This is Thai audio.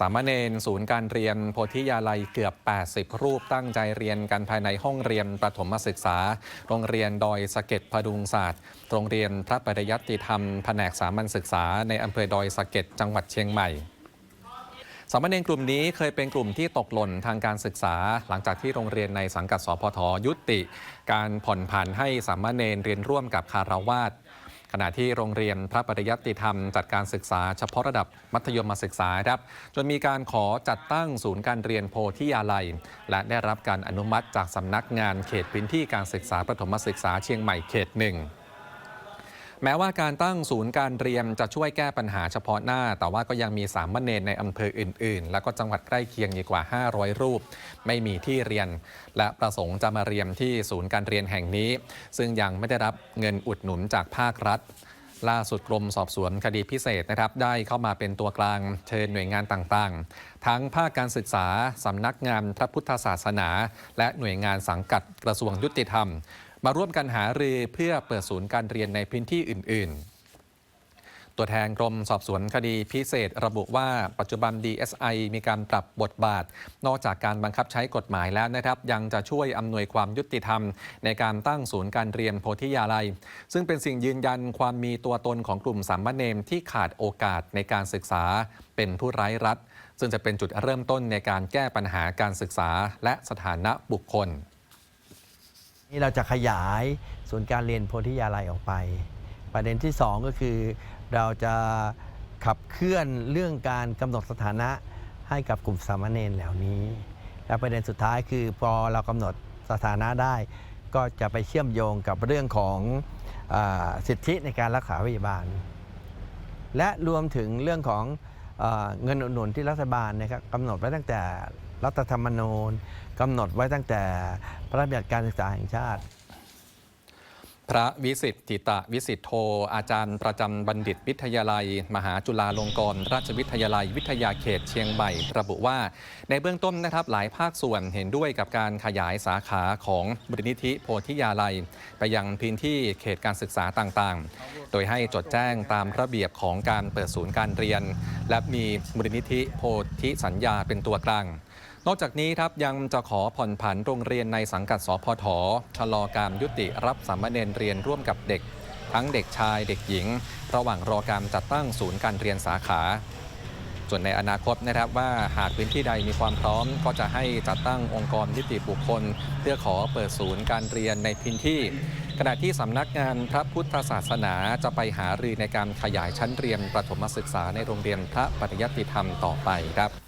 สามเณรศูนย์การเรียนโพธิยาลัยเกือบ 80 รูปตั้งใจเรียนกันภายในห้องเรียนประถมศึกษา โรงเรียนดอยสะเก็ดพดุงศาสตร์ โรงเรียนพระปริยัติธรรม แผนกสามัญศึกษา ในอำเภอดอยสะเก็ดจังหวัดเชียงใหม่สามเณรกลุ่มนี้เคยเป็นกลุ่มที่ตกหล่นทางการศึกษา หลังจากที่โรงเรียนในสังกัดสพทยุติ การผ่อนผันให้สามเณรเรียนร่วมกับคารวาส ขณะที่โรงเรียนพระปริยัติธรรม จัดการศึกษาเฉพาะระดับมัธยมศึกษาครับจนมีการขอจัดตั้งศูนย์การเรียนโพธิยาลัย และได้รับการอนุมัติจากสำนักงานเขตพื้นที่การศึกษาประถมศึกษาเชียงใหม่เขตหนึ่ง แม้ว่าการตั้งศูนย์การเรียนจะช่วยแก้ปัญหาเฉพาะหน้า แต่ว่าก็ยังมีสามเณรในอำเภออื่น ๆ แล้วก็จังหวัดใกล้เคียงอีกกว่า 500 รูป ไม่มีที่เรียน และประสงค์จะมาเรียนที่ศูนย์การเรียนแห่งนี้ ซึ่งยังไม่ได้รับเงินอุดหนุนจากภาครัฐล่าสุดกรมสอบสวนคดีพิเศษนะครับ ได้เข้ามาเป็นตัวกลางเชิญหน่วยงานต่างๆ ทั้งภาคการศึกษา สำนักงานพระพุทธศาสนา และหน่วยงานสังกัดกระทรวงยุติธรรม มาร่วมกันหารือเพื่อเปิดศูนย์การเรียนในพื้นที่อื่น ๆ ตัวแทนกรมสอบสวนคดีพิเศษระบุว่าปัจจุบัน DSI มีการปรับบทบาท นอกจากการบังคับใช้กฎหมายแล้วนะครับ ยังจะช่วยอำนวยความยุติธรรม ในการตั้งศูนย์การเรียนโพธิยาลัย ซึ่งเป็นสิ่งยืนยันความมีตัวตนของกลุ่มสามเณรที่ขาดโอกาสในการศึกษาเป็นผู้ไร้รัฐ ซึ่งจะเป็นจุดเริ่มต้นในการแก้ปัญหาการศึกษาและสถานะบุคคล นี่เราจะขยายศูนย์การเรียนโพธิยาลัยออกไป ประเด็นที่ 2 ก็คือเราจะขับเคลื่อนเรื่องการกำหนดสถานะให้กับกลุ่มสามเณรเหล่านี้ และประเด็นสุดท้ายคือพอเรากำหนดสถานะได้ ก็จะไปเชื่อมโยงกับเรื่องของอสิทธิในการรักษาพยาบาล และรวมถึงเรื่องของเออเงินอุดหนุนที่รัฐบาลนะครับกำหนดไว้ตั้งแต่ รัฐธรรมนูญกำหนดไว้ตั้งแต่พระราชบัญญัติการศึกษาแห่งชาติ พระวิสิทธิตะวิสิทธโธอาจารย์ประจำบัณฑิตวิทยาลัย มหาจุฬาลงกรณราชวิทยาลัย วิทยาเขตเชียงใหม่ระบุว่า ในเบื้องต้นนะครับหลายภาคส่วนเห็นด้วยกับการขยายสาขาของบริณิธิโพธิยาลัย ไปยังพื้นที่เขตการศึกษาต่างๆ โดยให้จดแจ้งตามระเบียบของการเปิดศูนย์การเรียน และมีบริณิธิโพธิสัญญาเป็นตัวกลาง นอกจากนี้ครับยังจะขอผ่อนผันโรงเรียนในสังกัดสพทชะลอการยุติรับสามเณรเรียนร่วมกับเด็ก ทั้งเด็กชายเด็กหญิง ระหว่างรอการจัดตั้งศูนย์การเรียนสาขา ส่วนในอนาคตนะครับว่าหากพื้นที่ใดมีความพร้อม ก็จะให้จัดตั้งองค์กรนิติบุคคล เพื่อขอเปิดศูนย์การเรียนในพื้นที่ขณะที่สำนักงานพระพุทธศาสนาจะไปหารือในการขยายชั้นเรียนประถมศึกษาในโรงเรียนพระปริยัติธรรมต่อไปครับ